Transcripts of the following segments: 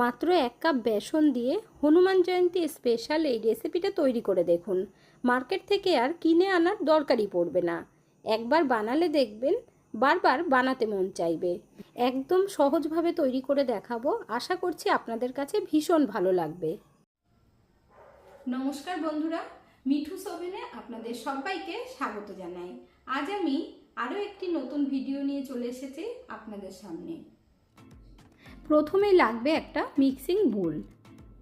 মাত্র এক কাপ বেসন দিয়ে হনুমান জয়ন্তী স্পেশাল এই রেসিপিটা তৈরি করে দেখুন। মার্কেট থেকে আর কিনে আনার দরকারই পড়বে না। একবার বানালে দেখবেন, বারবার বানাতে মন চাইবে। একদম সহজভাবে তৈরি করে দেখাবো। আশা করছি আপনাদের কাছে ভীষণ ভালো লাগবে। নমস্কার বন্ধুরা, মিঠু সোভেনে আপনাদের সবাইকে স্বাগত জানাই। আজ আমি আরও একটি নতুন ভিডিও নিয়ে চলে এসেছি আপনাদের সামনে। প্রথমেই লাগবে একটা মিক্সিং বোল।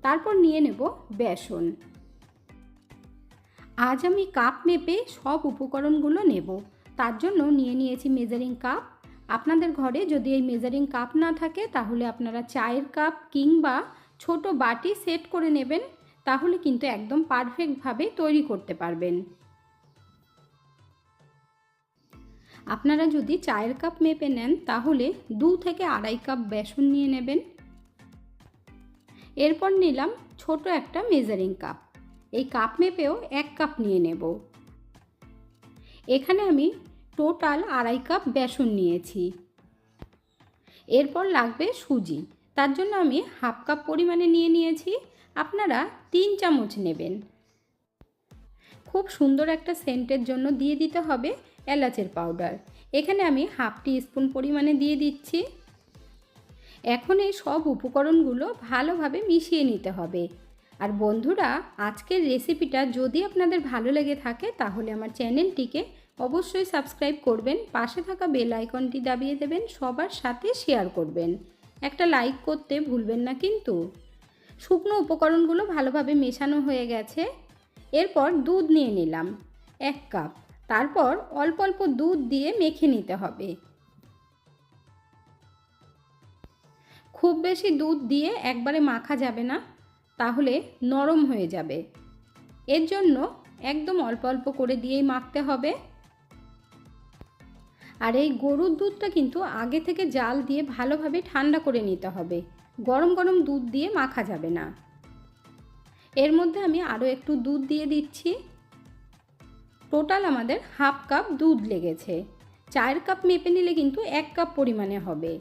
তারপর নিয়ে নেব বেসন। আজ আমি কাপ মেপে সব উপকরণগুলো নেব। তার জন্য নিয়ে নিয়েছি মেজারিং কাপ আপনাদের ঘরে যদি এই মেজারিং কাপ না থাকে, তাহলে আপনারা চায়ের কাপ কিংবা ছোট বাটি সেট করে নেবেন। তাহলে কিন্তু একদম পারফেক্টভাবে তৈরি করতে পারবেন। আপনারা যদি চায়ের কাপ মেপে নেন, তাহলে দু থেকে আড়াই কাপ বেসন নিয়ে নেবেন। এরপর নিলাম ছোট একটা মেজারিং কাপ এই কাপ মেপেও এক কাপ নিয়ে নেব। এখানে আমি টোটাল আড়াই কাপ বেসন নিয়েছি। এরপর লাগবে সুজি। তার জন্য আমি হাফ কাপ পরিমাণে নিয়ে নিয়েছি। আপনারা তিন চামচ নেবেন। খুব সুন্দর একটা সেন্টের জন্য দিয়ে দিতে হবে। এলাচের পাউডার এখানে আমি হাফ টি স্পুন পরিমাণে দিয়ে দিচ্ছি। এখন এই সব উপকরণগুলো ভালোভাবে মিশিয়ে নিতে হবে। আর বন্ধুরা, আজকের রেসিপিটা যদি আপনাদের ভালো লেগে থাকে, তাহলে আমার চ্যানেলটিকে অবশ্যই সাবস্ক্রাইব করবেন, পাশে থাকা বেল আইকনটি দাবিয়ে দেবেন, সবার সাথে শেয়ার করবেন। একটা লাইক করতে ভুলবেন না কিন্তু। শুকনো উপকরণগুলো ভালোভাবে মেশানো হয়ে গেছে। এরপর দুধ নিয়ে নিলাম। এক কাপ তারপর অল্প অল্প দুধ দিয়ে মেখে নিতে হবে। খুব বেশি দুধ দিয়ে একবারে মাখা যাবে না, তাহলে নরম হয়ে যাবে। এর জন্য একদম অল্প অল্প করে দিয়েই মাখতে হবে। আর এই গরুর দুধটা কিন্তু আগে থেকে জাল দিয়ে ভালোভাবে ঠান্ডা করে নিতে হবে। গরম গরম দুধ দিয়ে মাখা যাবে না। এর মধ্যে আমি আরও একটু দুধ দিয়ে দিচ্ছি। টোটাল আমাদের হাফ কাপ দুধ লেগেছে। চার কাপ মেপে নিলে কিন্তু এক কাপ পরিমাণে হবে।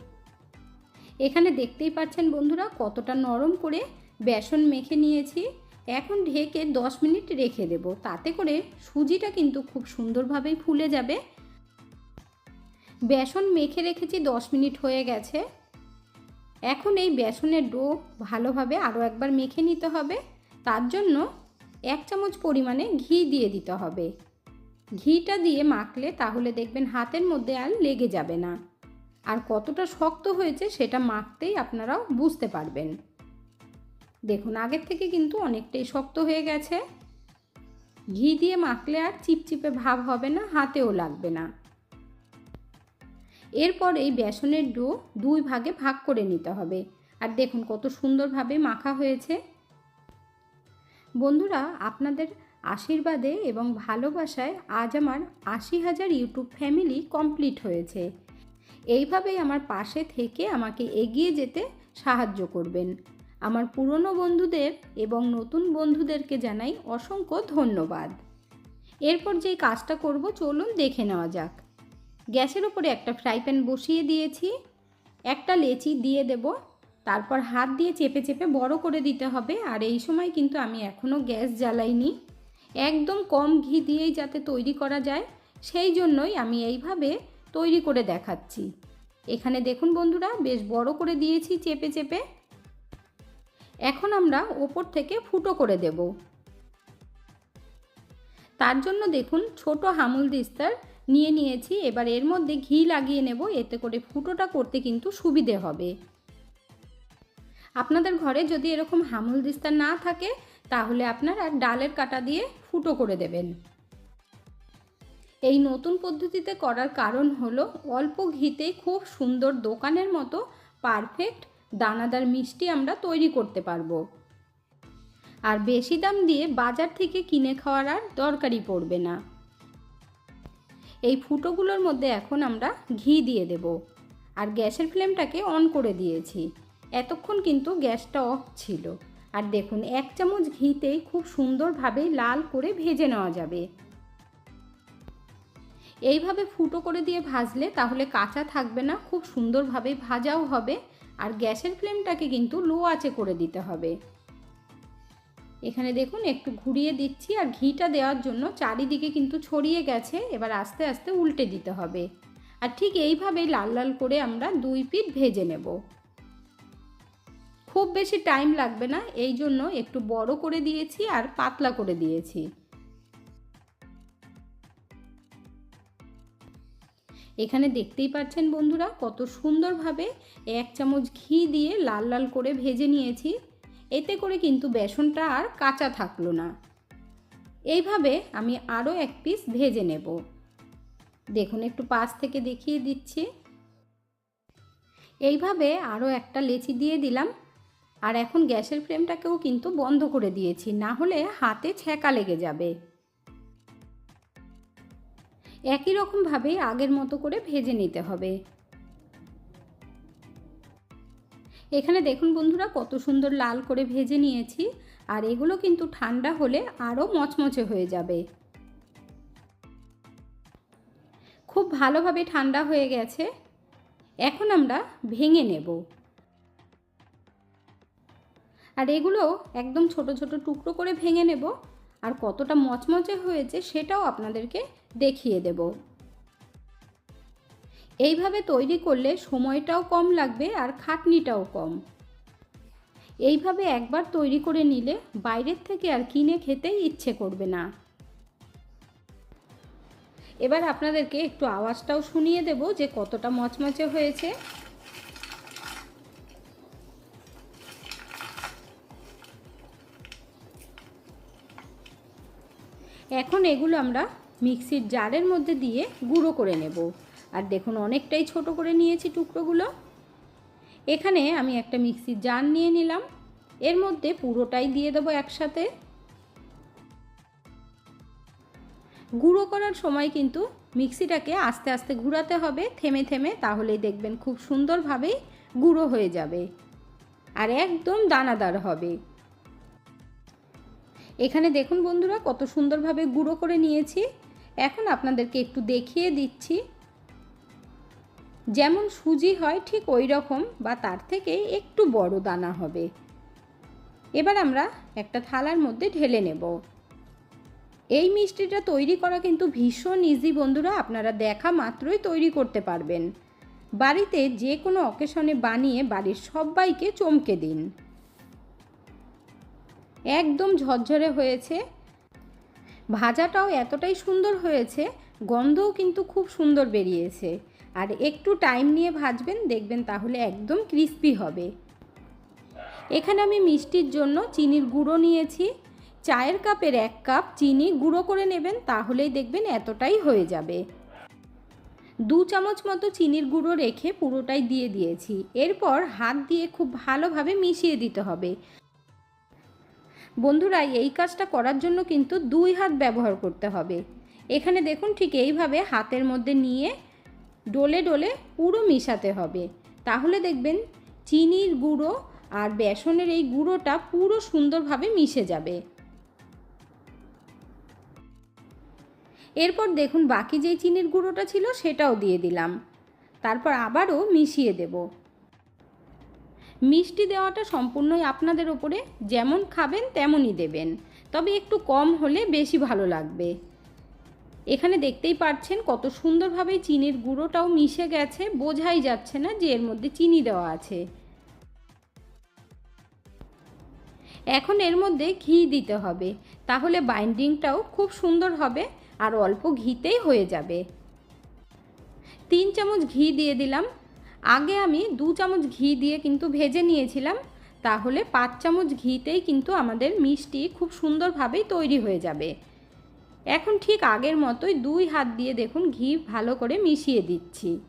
এখানে দেখতেই পাচ্ছেন বন্ধুরা, কতটা নরম করে বেসন মেখে নিয়েছি। এখন ঢেকে দশ মিনিট রেখে দেব। তাতে করে সুজিটা কিন্তু খুব সুন্দরভাবেই ফুলে যাবে। বেসন মেখে রেখেছি দশ মিনিট হয়ে গেছে। এখন এই বেসনের ডো ভালোভাবে আরও একবার মেখে নিতে হবে। তার জন্য এক চামচ পরিমাণে ঘি দিয়ে দিতে হবে। ঘিটা দিয়ে মাখলে তাহলে দেখবেন হাতের মধ্যে আর লেগে যাবে না। আর কতটা শক্ত হয়েছে সেটা মাখতেই আপনারাও বুঝতে পারবেন। দেখুন, আগের থেকে কিন্তু অনেকটাই শক্ত হয়ে গেছে। ঘি দিয়ে মাখলে আর চিপচিপে ভাব হবে না, হাতেও লাগবে না। এরপর এই বেসনের ডো দুই ভাগে ভাগ করে নিতে হবে। আর দেখুন কত সুন্দরভাবে মাখা হয়েছে। বন্ধুরা, আপনাদের আশীর্বাদে এবং ভালোবাসায় আজ আমার আশি হাজার ইউটিউব ফ্যামিলি কমপ্লিট হয়েছে। এইভাবেই আমার পাশে থেকে আমাকে এগিয়ে যেতে সাহায্য করবেন। আমার পুরনো বন্ধুদের এবং নতুন বন্ধুদেরকে জানাই অসংখ্য ধন্যবাদ। এরপর যেই কাজটা করব, চলুন দেখে নেওয়া যাক। গ্যাসের ওপরে একটা ফ্রাই প্যান বসিয়ে দিয়েছি। একটা লেচি দিয়ে দেব। তারপর হাত দিয়ে চেপে চেপে বড় করে দিতে হবে। আর এই সময় কিন্তু আমি এখনও গ্যাস জ্বালাইনি। একদম কম ঘি দিয়েই যাতে তৈরি করা যায়, সেই জন্যই আমি এইভাবে তৈরি করে দেখাচ্ছি। এখানে দেখুন বন্ধুরা, বেশ বড় করে দিয়েছি চেপে চেপে। এখন আমরা ওপর থেকে ফুটো করে দেব। তার জন্য দেখুন, ছোট হামুল দিস্তার নিয়ে নিয়েছি। এবার এর মধ্যে ঘি লাগিয়ে নেব, এতে করে ফুটোটা করতে কিন্তু সুবিধে হবে। আপনাদের ঘরে যদি এরকম হামুল দিস্তা না থাকে, তাহলে আপনারা ডালের কাটা দিয়ে ফুটো করে দেবেন। এই নতুন পদ্ধতিতে করার কারণ হলো অল্প ঘিতে খুব সুন্দর দোকানের মতো পারফেক্ট দানাদার মিষ্টি আমরা তৈরি করতে পারব। আর বেশি দাম দিয়ে বাজার থেকে কিনে খাওয়ার আর দরকারই পড়বে না। এই ফুটোগুলোর মধ্যে এখন আমরা ঘি দিয়ে দেব। আর গ্যাসের ফ্লেমটাকে অন করে দিয়েছি। এতক্ষণ কিন্তু গ্যাসটা অফ ছিল। আর দেখুন, এক চামচ ঘিতেই খুব সুন্দরভাবে লাল করে ভেজে নেওয়া যাবে। এইভাবে ফুটো করে দিয়ে ভাজলে তাহলে কাঁচা থাকবে না, খুব সুন্দরভাবে ভাজাও হবে আর গ্যাসের ফ্লেমটাকে কিন্তু লো আঁচে করে দিতে হবে। এখানে দেখুন, একটু ঘুরিয়ে দিচ্ছি আর ঘিটা দেওয়ার জন্য চারিদিকে কিন্তু ছড়িয়ে গেছে, এবার আস্তে আস্তে উল্টে দিতে হবে। আর ঠিক এইভাবেই লাল লাল করে আমরা দুই পিঠ ভেজে নেব। খুব বেশি টাইম লাগবে না, এই জন্য একটু বড় করে দিয়েছি আর পাতলা করে দিয়েছি। এখানে দেখতেই পাচ্ছেন বন্ধুরা, কত সুন্দরভাবে এক চামচ ঘি দিয়ে লাল লাল করে ভেজে নিয়েছি। এতে করে কিন্তু বেসনটা আর কাঁচা থাকল না। এইভাবে আমি আরও এক পিস ভেজে নেব। দেখুন, একটু পাশ থেকে দেখিয়ে দিচ্ছি। এইভাবে আরও একটা লেচি দিয়ে দিলাম। আর এখন গ্যাসের ফ্লেমটাকেও কিন্তু বন্ধ করে দিয়েছি, না হলে হাতে ছ্যাঁকা লেগে যাবে। একই রকমভাবেই আগের মতো করে ভেজে নিতে হবে। এখানে দেখুন বন্ধুরা, কত সুন্দর লাল করে ভেজে নিয়েছি, আর এগুলো কিন্তু ঠান্ডা হলে আরও মচমচে হয়ে যাবে। খুব ভালোভাবে ঠান্ডা হয়ে গেছে, এখন আমরা ভেঙে নেব। আর এগুলো একদম ছোট ছোট টুকরো করে ভেঙে নেব। আর কতটা মচমচে হয়েছে সেটাও আপনাদেরকে দেখিয়ে দেব। এইভাবে তৈরি করলে সময়টাও কম লাগবে আর খাটনিটাও কম। এইভাবে একবার তৈরি করে নিলে বাইরের থেকে আর কিনে খেতেই ইচ্ছে করবে না। এবার আপনাদেরকে একটু আওয়াজটাও শুনিয়ে দেব যে কতটা মচমচে হয়েছে। এখন এগুলো আমরা মিক্সির জারের মধ্যে দিয়ে গুঁড়ো করে নেব। আর দেখুন, অনেকটাই ছোট করে নিয়েছি টুকরোগুলো। এখানে আমি একটা মিক্সির জার নিয়ে নিলাম। এর মধ্যে পুরোটাই দিয়ে দেবো একসাথে। গুঁড়ো করার সময় কিন্তু মিক্সিটাকে আস্তে আস্তে ঘুরাতে হবে, থেমে থেমে, তাহলেই দেখবেন খুব সুন্দরভাবেই গুঁড়ো হয়ে যাবে। আর একদম দানাদার হবে। এখানে দেখুন বন্ধুরা, কত সুন্দরভাবে গুঁড়ো করে নিয়েছি। এখন আপনাদেরকে একটু দেখিয়ে দিচ্ছি। যেমন সুজি হয় ঠিক ওই রকম বা তার থেকে একটু বড় দানা হবে। এবার আমরা একটা থালার মধ্যে ঢেলে নেব। এই মিষ্টিটা তৈরি করা কিন্তু ভীষণ ইজি বন্ধুরা, আপনারা দেখা মাত্রই তৈরি করতে পারবেন। বাড়িতে যে কোনো অকেশনে বানিয়ে বাড়ির সবাইকে চমকে দিন। একদম ঝরঝরে হয়েছে। ভাজাটাও এতটাই সুন্দর হয়েছে, গন্ধও কিন্তু খুব সুন্দর বেরিয়েছে। আর একটু টাইম নিয়ে ভাজবেন, দেখবেন তাহলে একদম ক্রিস্পি হবে। এখানে আমি মিষ্টির জন্য চিনির গুঁড়ো নিয়েছি। চায়ের কাপের এক কাপ চিনি গুঁড়ো করে নেবেন, তাহলেই দেখবেন এতটাই হয়ে যাবে। দু চামচ মতো চিনির গুঁড়ো রেখে পুরোটাই দিয়ে দিয়েছি। এরপর হাত দিয়ে খুব ভালোভাবে মিশিয়ে দিতে হবে। বন্ধুরা, এই কাজটা করার জন্য কিন্তু দুই হাত ব্যবহার করতে হবে। এখানে দেখুন ঠিক এইভাবে হাতের মধ্যে নিয়ে ডোলে ডোলে পুরো মিশাতে হবে। তাহলে দেখবেন চিনির গুঁড়ো আর বেসনের এই গুঁড়োটা পুরো সুন্দরভাবে মিশে যাবে। এরপর দেখুন বাকি যেই চিনির গুঁড়োটা ছিল সেটাও দিয়ে দিলাম। তারপর আবারও মিশিয়ে দেব। মিষ্টি দেওয়াটা সম্পূর্ণই আপনাদের ওপরে যেমন খাবেন, তেমনই দেবেন। তবে একটু কম হলে বেশি ভালো লাগবে। এখানে দেখতেই পাচ্ছেন কত সুন্দরভাবে চিনির গুঁড়োটাও মিশে গেছে। বোঝাই যাচ্ছে না যে এর মধ্যে চিনি দেওয়া আছে। এখন এর মধ্যে ঘি দিতে হবে। তাহলে বাইন্ডিংটাও খুব সুন্দর হবে আর অল্প ঘিতেই হয়ে যাবে। তিন চামচ ঘি দিয়ে দিলাম। আগে আমি দু চামচ ঘি দিয়ে কিন্তু ভেজে নিয়েছিলাম, তাহলে পাঁচ চামচ ঘিতেই কিন্তু আমাদের মিষ্টি খুব সুন্দরভাবেই তৈরি হয়ে যাবে। এখন ঠিক আগের মতোই দুই হাত দিয়ে দেখুন ঘি ভালো করে মিশিয়ে দিচ্ছি।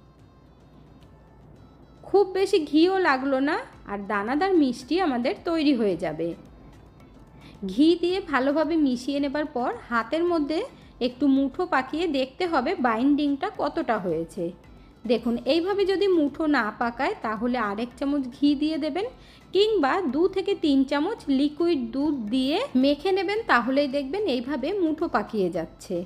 খুব বেশি ঘিও লাগল না, আর দানাদার মিষ্টি আমাদের তৈরি হয়ে যাবে। ঘি দিয়ে ভালোভাবে মিশিয়ে নেবার পর হাতের মধ্যে একটু মুঠো পাকিয়ে দেখতে হবে বাইন্ডিংটা কতটা হয়েছে। দেখুন, এইভাবে যদি মুঠো না পাকায় তাহলে আরেক চামচ ঘি দিয়ে দেবেন কিংবা দু থেকে তিন চামচ লিকুইড দুধ দিয়ে মেখে নেবেন, তাহলেই দেখবেন এইভাবে মুঠো পাকিয়ে যাচ্ছে।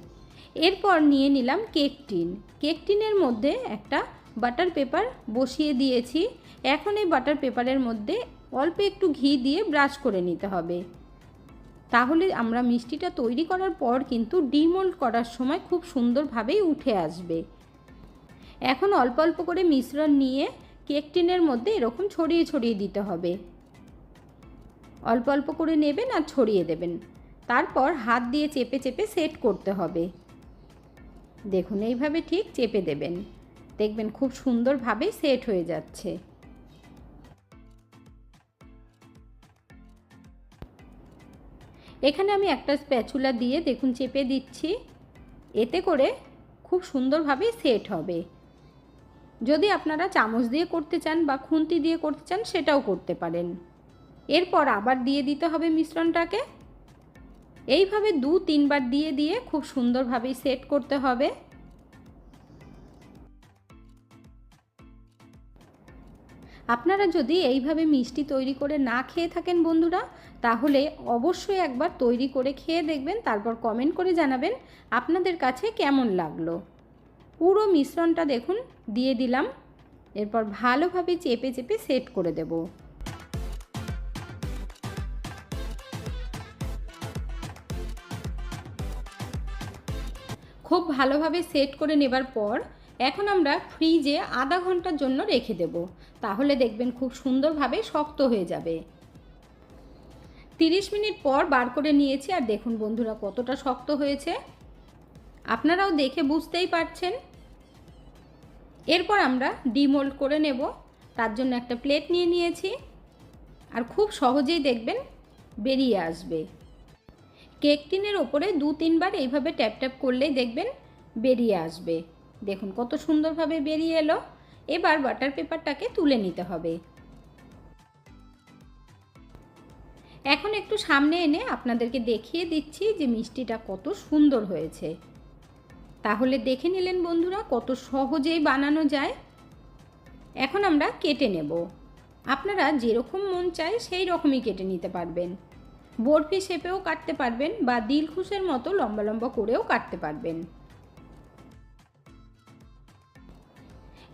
এরপর নিয়ে নিলাম কেক টিন কেক টিনের মধ্যে একটা বাটার পেপার বসিয়ে দিয়েছি। এখন এই বাটার পেপারের মধ্যে অল্প একটু ঘি দিয়ে ব্রাশ করে নিতে হবে। তাহলে আমরা মিষ্টিটা তৈরি করার পর কিন্তু ডিমোল্ড করার সময় খুব সুন্দরভাবেই উঠে আসবে। এখন অল্প অল্প করে মিশ্রণ নিয়ে কেক টিনের মধ্যে এরকম ছড়িয়ে ছড়িয়ে দিতে হবে। অল্প অল্প করে নেবেন আর ছড়িয়ে দেবেন। তারপর হাত দিয়ে চেপে চেপে সেট করতে হবে। দেখুন, এইভাবে ঠিক চেপে দেবেন। দেখবেন খুব সুন্দরভাবে সেট হয়ে যাচ্ছে। এখানে আমি একটা স্প্যাচুলা দিয়ে দেখুন চেপে দিচ্ছি। এতে করে খুব সুন্দরভাবে সেট হবে। যদি আপনারা চামচ দিয়ে করতে চান বা খুন্তি দিয়ে করতে চান, সেটাও করতে পারেন। এরপর আবার দিয়ে দিতে হবে মিশ্রণটাকে। এইভাবে দু, তিনবার দিয়ে দিয়ে খুব সুন্দরভাবে সেট করতে হবে। আপনারা যদি এইভাবে মিষ্টি তৈরি করে না খেয়ে থাকেন বন্ধুরা, তাহলে অবশ্যই একবার তৈরি করে খেয়ে দেখবেন, তারপর কমেন্ট করে জানাবেন আপনাদের কাছে কেমন লাগল। পুরো মিশ্রণটা দেখুন, দিয়ে দিলাম। এরপর ভালোভাবে চেপে চেপে সেট করে দেব। খুব ভালোভাবে সেট করে নেবার পর এখন আমরা ফ্রিজে আধা ঘণ্টার জন্য রেখে দেব। তাহলে দেখবেন খুব সুন্দরভাবে শক্ত হয়ে যাবে। তিরিশ মিনিট পর বার করে নিয়েছি, আর দেখুন বন্ধুরা কতটা শক্ত হয়েছে। আপনারাও দেখে বুঝতেই পারছেন। এরপর আমরা ডিমোল্ড করে নেব। তার জন্য একটা প্লেট নিয়ে নিয়েছি। আর খুব সহজেই দেখবেন বেরিয়ে আসবে। কেক টিনের ওপরে দু তিনবার এইভাবে ট্যাপ ট্যাপ করলেই দেখবেন বেরিয়ে আসবে। দেখুন কত সুন্দরভাবে বেরিয়ে এলো। এবার বাটার পেপারটাকে তুলে নিতে হবে। এখন একটু সামনে এনে আপনাদেরকে দেখিয়ে দিচ্ছি যে মিষ্টিটা কত সুন্দর হয়েছে। তাহলে দেখে নিলেন বন্ধুরা কত সহজেই বানানো যায়। এখন আমরা কেটে নেব। আপনারা যেরকম মন চায় সেই রকমই কেটে নিতে পারবেন। বরফি শেপেও কাটতে পারবেন বা দিলখুশের মতো লম্বা লম্বা করেও কাটতে পারবেন।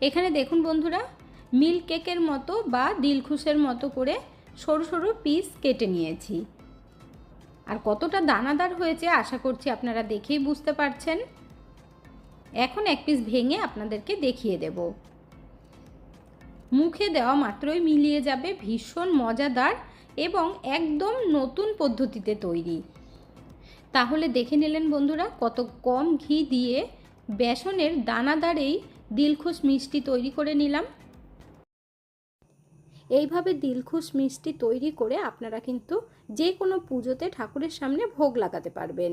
এখানে দেখুন বন্ধুরা মিল্ক কেকের মতো বা দিলখুশের মতো করে সরু সরু পিস কেটে নিয়েছি। আর কতটা দানাদার হয়েছে আশা করছি আপনারা দেখেই বুঝতে পারছেন। এখন এক পিস ভেঙে আপনাদেরকে দেখিয়ে দেব। মুখে দেওয়া মাত্রই মিলিয়ে যাবে ভীষণ মজাদার এবং একদম নতুন পদ্ধতিতে তৈরি। তাহলে দেখে নিলেন বন্ধুরা, কত কম ঘি দিয়ে বেসনের দানাদার এই দিলখুশ মিষ্টি তৈরি করে নিলাম। এইভাবে দিলখুশ মিষ্টি তৈরি করে আপনারা কিন্তু যে কোনো পুজোতে ঠাকুরের সামনে ভোগ লাগাতে পারবেন।